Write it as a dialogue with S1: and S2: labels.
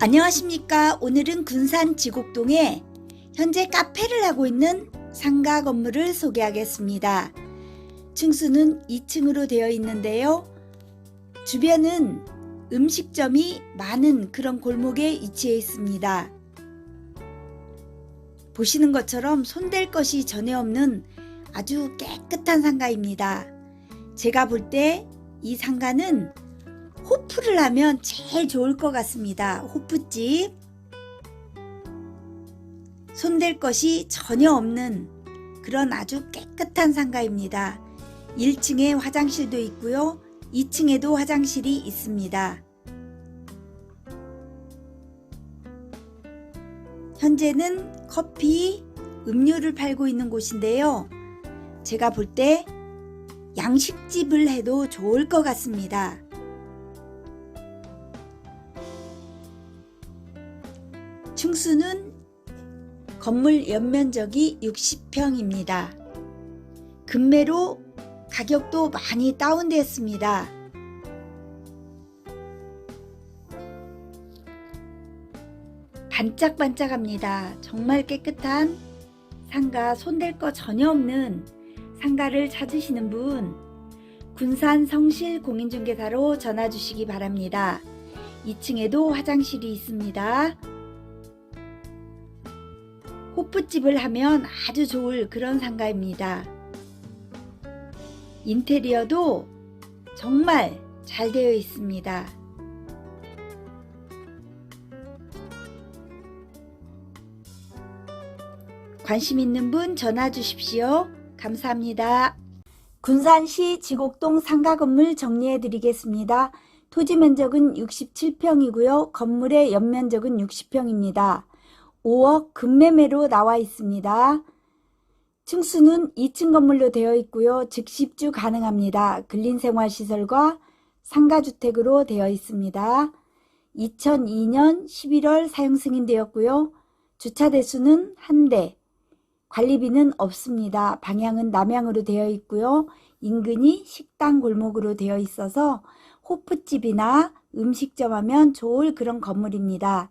S1: 안녕하십니까. 오늘은 군산 지곡동에 현재 카페를 하고 있는 상가 건물을 소개하겠습니다. 층수는 2층으로 되어 있는데요. 주변은 음식점이 많은 그런 골목에 위치해 있습니다. 보시는 것처럼 손댈 것이 전혀 없는 아주 깨끗한 상가입니다. 제가 볼 때 이 상가는 호프를 하면 제일 좋을 것 같습니다. 호프집. 손댈 것이 전혀 없는 그런 아주 깨끗한 상가입니다. 1층에 화장실도 있고요. 2층에도 화장실이 있습니다. 현재는 커피, 음료를 팔고 있는 곳인데요. 제가 볼 때 양식집을 해도 좋을 것 같습니다. 층수는 건물 연면적이 60평입니다. 금매로 가격도 많이 다운됐습니다. 반짝반짝합니다. 정말 깨끗한 상가 손댈 거 전혀 없는 상가를 찾으시는 분 군산 성실 공인중개사로 전화 주시기 바랍니다. 2층에도 화장실이 있습니다. 호프집을 하면 아주 좋을 그런 상가입니다. 인테리어도 정말 잘 되어 있습니다. 관심 있는 분 전화 주십시오. 감사합니다. 군산시 지곡동 상가 건물 정리해 드리겠습니다. 토지 면적은 67평이고요. 건물의 연면적은 60평입니다. 5억 급매매로 나와 있습니다. 층수는 2층 건물로 되어 있고요. 즉십주 가능합니다. 근린생활시설과 상가주택으로 되어 있습니다. 2002년 11월 사용 승인되었고요. 주차 대수는 한 대, 관리비는 없습니다. 방향은 남향으로 되어 있고요. 인근이 식당 골목으로 되어 있어서 호프집이나 음식점 하면 좋을 그런 건물입니다.